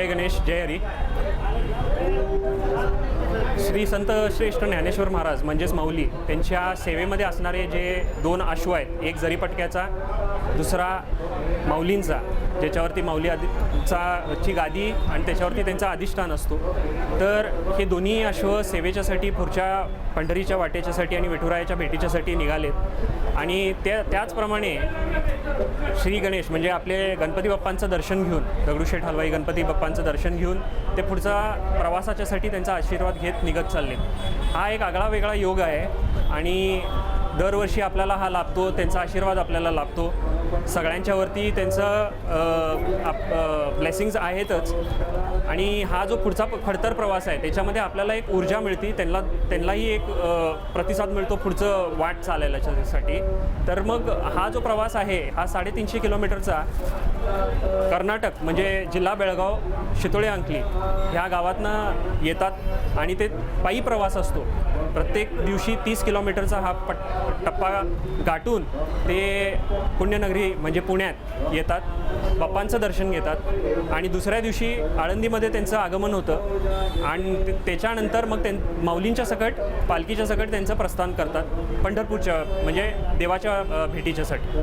जय गणेश जय हरी. श्री संत श्रेष्ठ ज्ञानेश्वर महाराज म्हणजेच माऊली त्यांच्या सेवेमध्ये असणारे जे दोन आशू आहेत एक जरीपटक्याचा दुसरा माऊलींचा ज्याच्यावरती माऊली आदि चा ची गादी आणि त्याच्यावरती त्यांचा अधिष्ठान असतो. तर हे दोन्ही अश्व सेवेच्यासाठी पुढच्या पंढरीच्या वाटेच्यासाठी आणि विठुरायाच्या भेटीच्यासाठी निघालेत. आणि त्या त्याचप्रमाणे श्री गणेश म्हणजे आपले गणपती बाप्पांचं दर्शन घेऊन दगडूशेठ हलवाई गणपती बाप्पांचं दर्शन घेऊन ते पुढचा प्रवासाच्यासाठी त्यांचा आशीर्वाद घेत निघत चालले. हा एक आगळा वेगळा योग आहे आणि दरवर्षी आपल्याला हा लाभतो त्यांचा आशीर्वाद आपल्याला लाभतो. सगळ्यांच्यावरती त्यांचं ब्लेसिंग्ज आहेतच. आणि हा जो पुढचा प- खडतर प्रवास आहे त्याच्यामध्ये आपल्याला एक ऊर्जा मिळते त्यांना त्यांनाही एक प्रतिसाद मिळतो पुढचं वाट चालायलासाठी तर मग हा जो प्रवास आहे हा साडेतीनशे किलोमीटरचा कर्नाटक म्हणजे जिल्हा बेळगाव शितोळे अंकली ह्या गावातनं येतात आणि ते पायी प्रवास असतो. प्रत्येक दिवशी तीस किलोमीटरचा हा पट टप्पा गाठून ते पुण्यनगरी म्हणजे पुण्यात येतात. बाप्पांचं दर्शन घेतात आणि दुसऱ्या दिवशी आळंदीमध्ये त्यांचं आगमन होतं आणि त्याच्यानंतर मग त्यां माऊलींच्या सकट पालखीच्या सकट त्यांचं प्रस्थान करतात. पंढरपूरच्या म्हणजे देवाच्या भेटीच्यासाठी